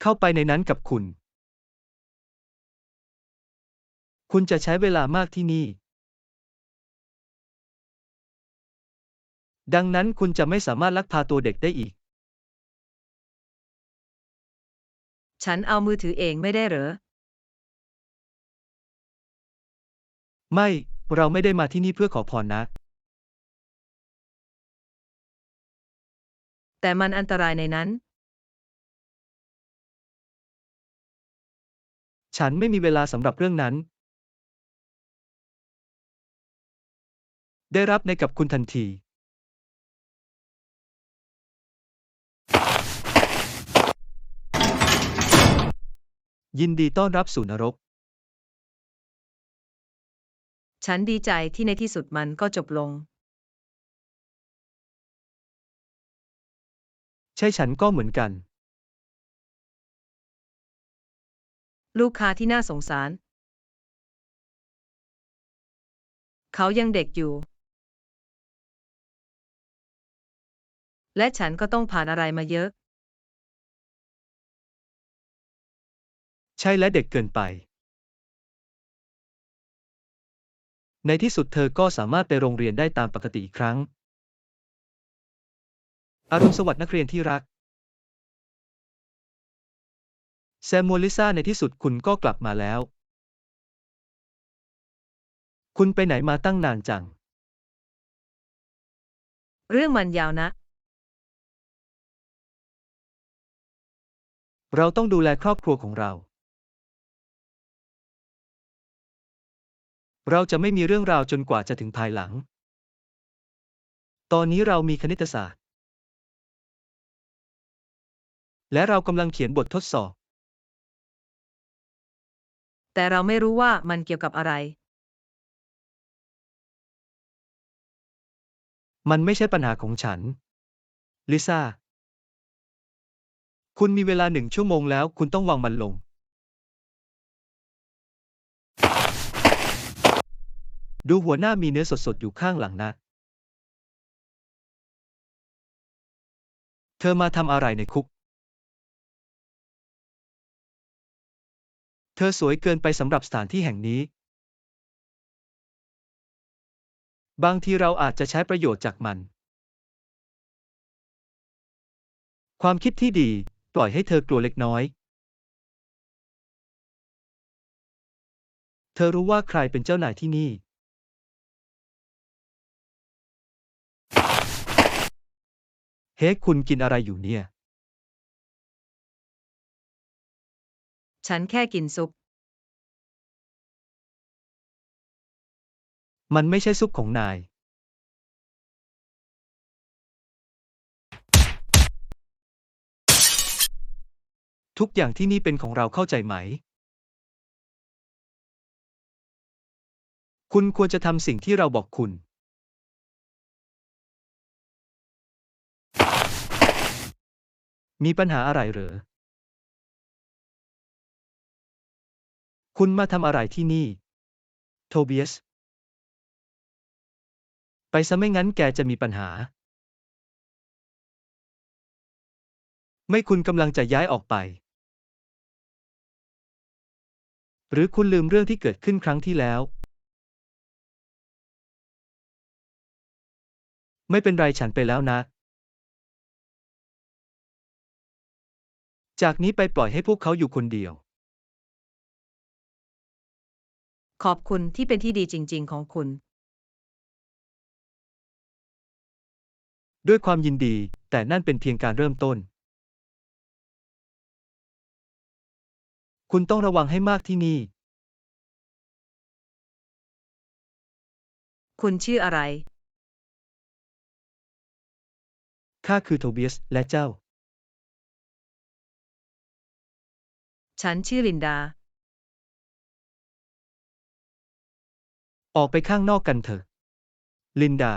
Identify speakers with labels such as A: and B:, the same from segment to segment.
A: เข้าไปในนั้นกับคุณ คุณจะใช้เวลามากที่นี่ ดังนั้นคุณจะไม่สามารถลักพาตัวเด็กได้อีก
B: ฉันเอามือถือเองไม่ได้เหรอ
A: ไม่ เราไม่ได้มาที่นี่เพื่อขอพรนะ
B: แต่มันอันตรายในนั้น
A: ฉันไม่มีเวลาสำหรับเรื่องนั้น ได้รับในกับคุณทันที ยินดีต้อนรับสู่นรก
B: ฉันดีใจที่ในที่สุดมันก็จบลง
A: ใช่ฉันก็เหมือนกัน
B: ลูกค้าที่น่าสงสาร เขายังเด็กอยู่ และฉันก็ต้องผ่านอะไรมาเยอะ
A: ใช่และเด็กเกินไป ในที่สุดเธอก็สามารถไปโรงเรียนได้ตามปกติอีกครั้ง อรุณสวัสดิ์นักเรียนที่รัก แซมมูลิซ่าในที่สุดคุณก็กลับมาแล้ว คุณไปไหนมาตั้งนานจัง
B: เรื่องมันยาวนะ
A: เราต้องดูแลครอบครัวของเรา เราจะไม่มีเรื่องราวจนกว่าจะถึงภายหลัง ตอนนี้เรามีคณิตศาสตร์ และเรากำลังเขียนบททดสอบ
B: แต่เราไม่รู้ว่ามันเกี่ยวกับอะไร
A: มันไม่ใช่ปัญหาของฉัน ลิซ่า คุณมีเวลาหนึ่งชั่วโมงแล้ว คุณต้องวางมันลง ดูหัวหน้ามีเนื้อสดๆ อยู่ข้างหลังนะ เธอมาทำอะไรในคุก ธอสวยเกินไปสำหรับสถานที่แห่งนี้ บางทีเราอาจจะใช้ประโยชน์จากมัน ความคิดที่ดี ปล่อยให้เธอกลัวเล็กน้อย เธอรู้ว่าใครเป็นเจ้านายที่นี่ เฮ้ คุณกินอะไรอยู่เนี่ย
B: ฉันแค่กินซุป
A: มันไม่ใช่ซุปของนาย ทุกอย่างที่นี่เป็นของเราเข้าใจไหม คุณควรจะทำสิ่งที่เราบอกคุณ มีปัญหาอะไรเหรอ คุณมาทำอะไรที่นี่ โทเบียส ไปซะไม่งั้นแกจะมีปัญหา ไม่คุณกำลังจะย้ายออกไป หรือคุณลืมเรื่องที่เกิดขึ้นครั้งที่แล้ว ไม่เป็นไรฉันไปแล้วนะ จากนี้ไปปล่อยให้พวกเขาอยู่คนเดียว
B: ขอบคุณที่เป็นที่ดีจริง ๆ ของคุณ
A: ด้วยความยินดี แต่นั่นเป็นเพียงการเริ่มต้น คุณต้องระวังให้มากที่นี่
B: คุณชื่ออะไร
A: ข้าคือโทเบียสและเจ้า
B: ฉันชื่อลินดา
A: ออกไปข้างนอกกันเถอะ ลินดา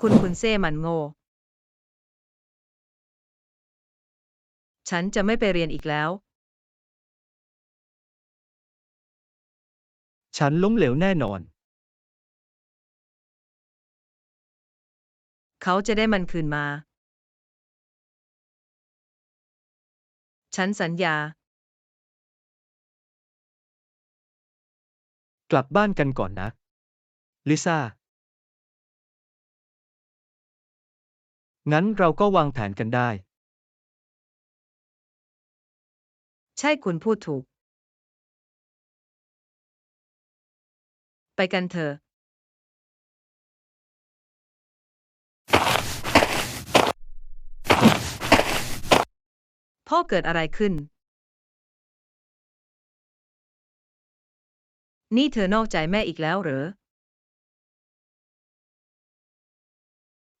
B: คุณคุณเซ่มันโง่ ฉันจะไม่ไปเรียนอีกแล้ว
A: ฉันล้มเหลวแน่นอน
B: เขาจะได้มันคืนมา ฉันสัญญา
A: กลับบ้านกันก่อนนะ ลิซ่า งั้นเราก็วางแผนกันได้
B: ใช่คุณพูดถูก ไปกันเถอะพ่อเกิดอะไรขึ้น นี่เธอนอกใจแม่อีกแล้วเหรอ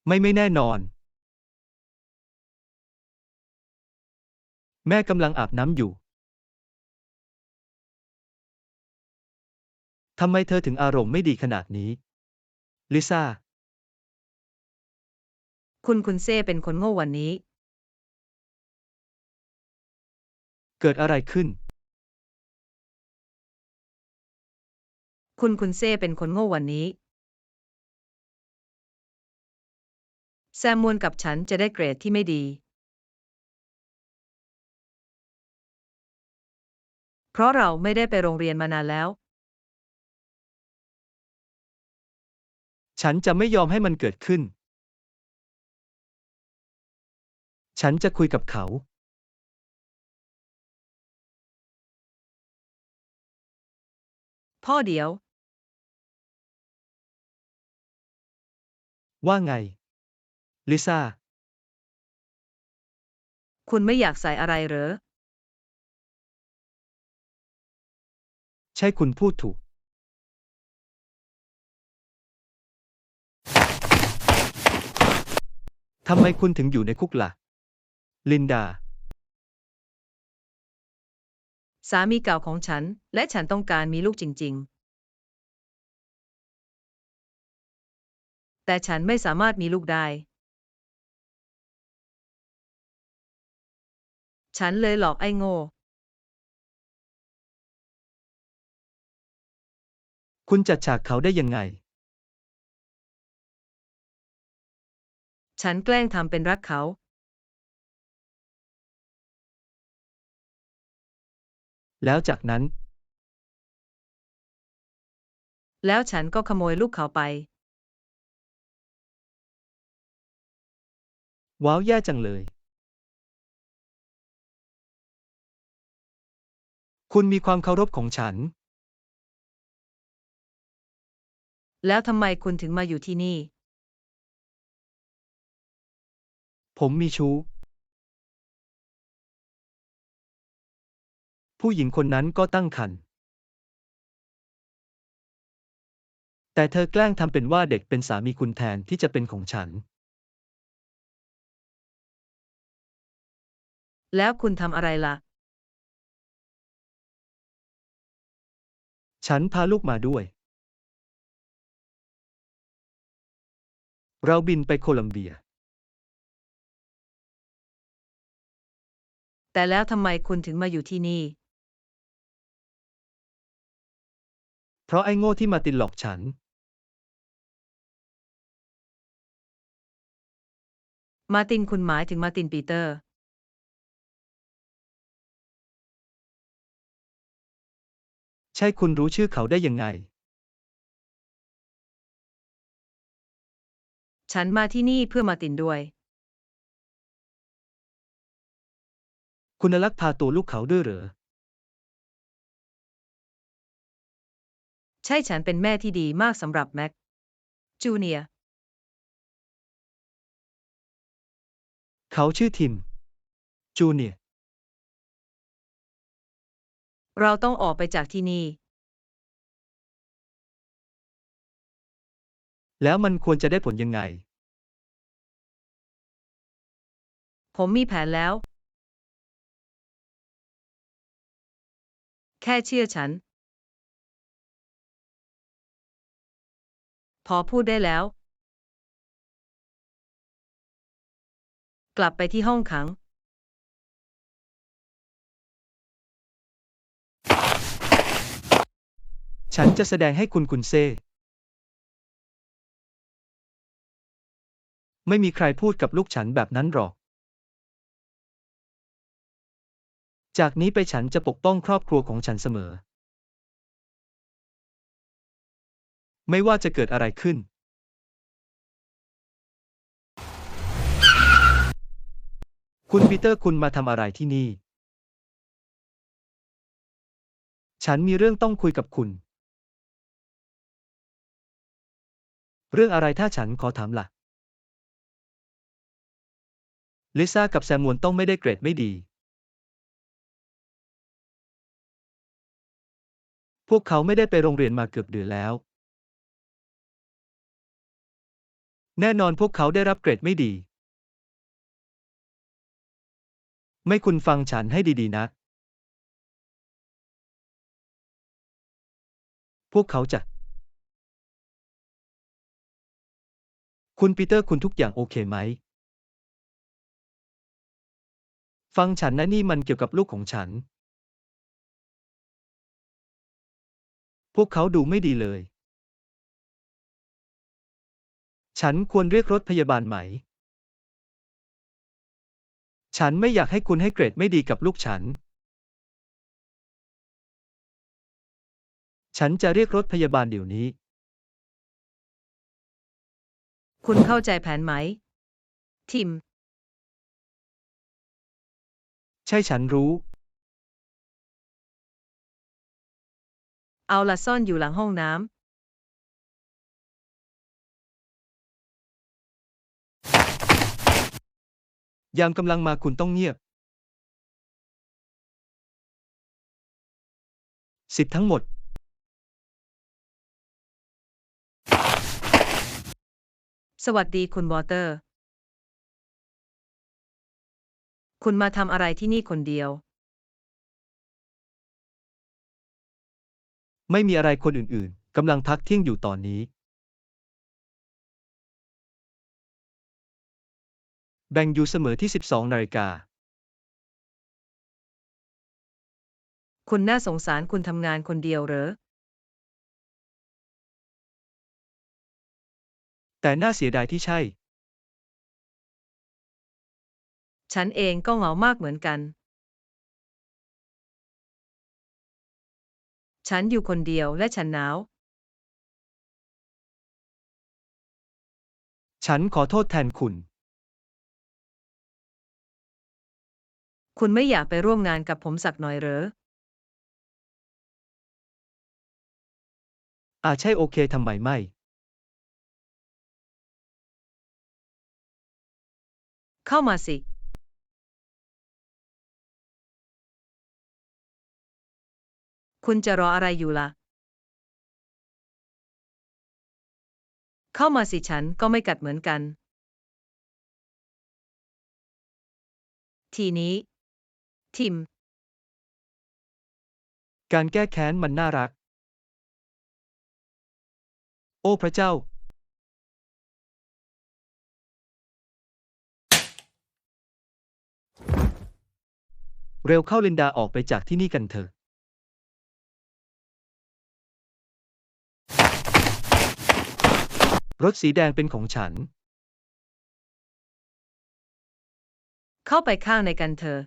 A: ไม่ไม่แน่นอน แม่กำลังอาบน้ำอยู่ ทำไมเธอถึงอารมณ์ไม่ดีขนาดนี้ ลิซ่า
B: คุณคุณเซ่เป็นคนโง่วันนี้
A: เกิดอะไรขึ้น
B: คุณคุณเซ่เป็นคนโง่วันนี้ แซมมวนกับฉันจะได้เกรดที่ไม่ดี เพราะเราไม่ได้ไปโรงเรียนมานานแล้ว
A: ฉันจะไม่ยอมให้มันเกิดขึ้น ฉันจะคุยกับเขา
B: พ่อเดี๋ยว
A: ว่าไง ลิซ่า
B: คุณไม่อยากใส่อะไรเหรอ
A: ใช่คุณพูดถูก ทำไมคุณถึงอยู่ในคุกล่ะ ลินดา
B: สามีเก่าของฉัน และฉันต้องการมีลูกจริง ๆ แต่ฉันไม่สามารถมีลูกได้ ฉันเลยหลอกไอ้โง่
A: คุณจัดฉากเขาได้ยังไง
B: ฉันแกล้งทำเป็นรักเขา
A: แล้วจากนั้น
B: แล้วฉันก็ขโมยลูกเขาไป
A: ว้าว แย่จังเลย คุณมีความเคารพของฉัน
B: แล้วทำไมคุณถึงมาอยู่ที่นี่
A: ผมมีชู้ ผู้หญิงคนนั้นก็ตั้งครรภ์ แต่เธอแกล้งทำเป็นว่าเด็กเป็นสามีคุณแทนที่จะเป็นของฉัน
B: แล้วคุณทำอะไรล่ะ
A: ฉันพาลูกมาด้วย เราบินไปโคลัมเบีย
B: แต่แล้วทำไมคุณถึงมาอยู่ที่นี่
A: เพราะไอ้โง่ที่มาตินหลอกฉัน
B: มาร์ตินคุณหมายถึงมาร์ตินปีเตอร์
A: ใช่คุณรู้ชื่อเขาได้ยังไง
B: ฉันมาที่นี่เพื่อมาร์ตินด้วย
A: คุณลักพาตัวลูกเขาด้วยเหรอ
B: ใช่ฉันเป็นแม่ที่ดีมากสำหรับแม็ก จูเนียร์
A: เขาชื่อทิม จูเนียร์
B: เราต้องออกไปจากที่นี่
A: แล้วมันควรจะได้ผลยังไง
B: ผมมีแผนแล้ว แค่เชื่อฉัน พอพูดได้แล้ว กลับไปที่ห้องขัง
A: ฉันจะแสดงให้คุณคุณเซ่ ไม่มีใครพูดกับลูกฉันแบบนั้นหรอก จากนี้ไปฉันจะปกป้องครอบครัวของฉันเสมอ ไม่ว่าจะเกิดอะไรขึ้น คุณปีเตอร์คุณมาทำอะไรที่นี่ ฉันมีเรื่องต้องคุยกับคุณ เรื่องอะไรถ้าฉันขอถามล่ะ ลิซ่ากับแซมมวนต้องไม่ได้เกรดไม่ดี พวกเขาไม่ได้ไปโรงเรียนมาเกือบเดือนแล้ว แน่นอนพวกเขาได้รับเกรดไม่ดี ไม่คุณฟังฉันให้ดีๆนะ พวกเขาจะ คุณปีเตอร์คุณทุกอย่างโอเคไหม ฟังฉันนะนี่มันเกี่ยวกับลูกของฉัน พวกเขาดูไม่ดีเลย ฉันควรเรียกรถพยาบาลไหม ฉันไม่อยากให้คุณให้เกรดไม่ดีกับลูกฉัน ฉันจะเรียกรถพยาบาลเดี๋ยวนี้
B: คุณเข้าใจแผนไหม ทิม
A: ใช่ฉันรู้
B: เอาละซ่อนอยู่หลังห้องน้
A: ยามกำลังมาคุณต้องเงียบ สิบทั้งหมด
B: สวัสดีคุณวอเตอร์ คุณมาทำอะไรที่นี่คนเดียว
A: ไม่มีอะไรคนอื่นๆ กำลังพักเที่ยงอยู่ตอนนี้ แบ่งอยู่เสมอที่ 12 นาฬิกา
B: คุณน่าสงสารคุณทำงานคนเดียวเหรอ
A: แต่น่าเสียดายที่ใช่
B: ฉันเองก็เหงามากเหมือนกัน ฉันอยู่คนเดียวและฉันหนาว
A: ฉันขอโทษแทนคุณ
B: คุณไม่อยากไปร่วมงานกับผมสักหน่อยเหรอ
A: อาใช่โอเคทำไมไม่
B: เข้ามาสิ คุณจะรออะไรอยู่ล่ะ เข้ามาสิฉันก็ไม่กัดเหมือนกัน ทีนี้ ทิม
A: การแก้แค้นมันน่ารัก โอ้พระเจ้า เร็วเข้าลินดาออกไปจากที่นี่กันเถอะ รถสีแดงเป็นของฉัน
B: เข้าไปข้างในกันเถอะ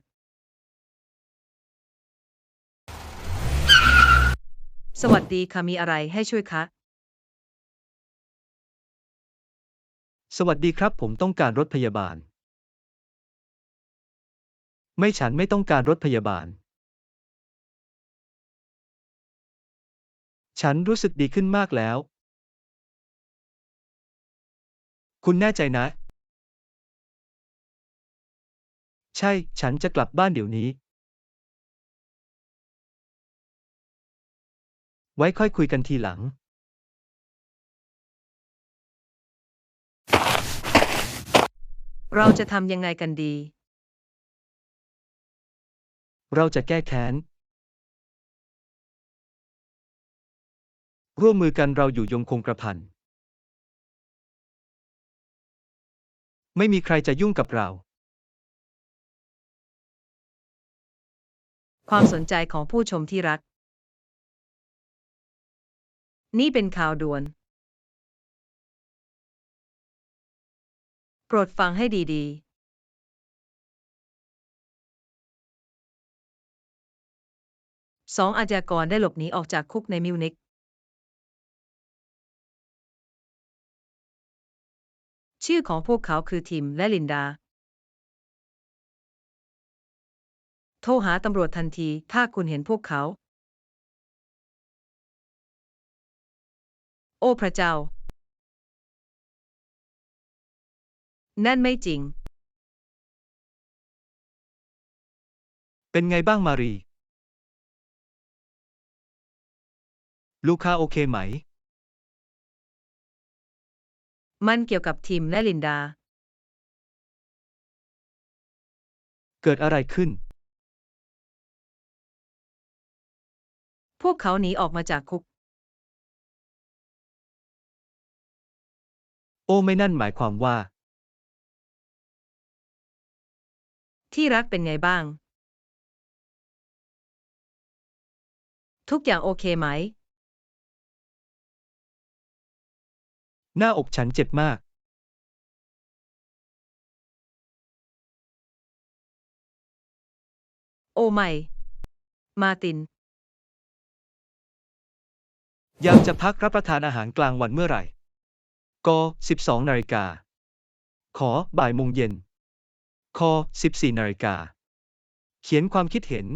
B: สวัสดีค่ะมีอะไรให้ช่วยคะ
A: สวัสดีครับผมต้องการรถพยาบาล ไม่ฉันไม่ต้องการรถพยาบาล ฉันรู้สึกดีขึ้นมากแล้ว คุณแน่ใจนะ ใช่ ฉันจะกลับบ้านเดี๋ยวนี้ ไว้ค่อยคุยกันทีหลัง
B: เราจะทำยังไงกันดี
A: เราจะแก้แค้น ร่วมมือกันเราอยู่ยงคงกระพัน ไม่มีใครจะยุ่งกับเรา
B: ความสนใจของผู้ชมที่รัก นี่เป็นข่าวด่วน โปรดฟังให้ดี ๆ สองอาชญากรได้หลบหนีออกจากคุกในมิวนิกชื่อของพวกเขาคือทิมและลินดา โทรหาตำรวจทันทีถ้าคุณเห็นพวกเขา โอ้พระเจ้า นั่นไม่จริง
A: เป็นไงบ้างมารี ลูกค้าโอเคไหม
B: มันเกี่ยวกับทิมและลินดา
A: เกิดอะไรขึ้น
B: พวกเขาหนีออกมาจากคุก
A: โอ้ไม่นั่นหมายความว่า
B: ที่รักเป็นไงบ้าง ทุกอย่างโอเคไหม
A: หน้าอกฉันเจ็บมาก
B: โอ้ไม่ มาร์ติน
A: อยากจะพักรับประทานอาหารกลางวันเมื่อไหร่ก็12 นาฬิกา ขอบ่ายโมงเย็นคอ14 นาฬิกา เขียนความคิดเห็น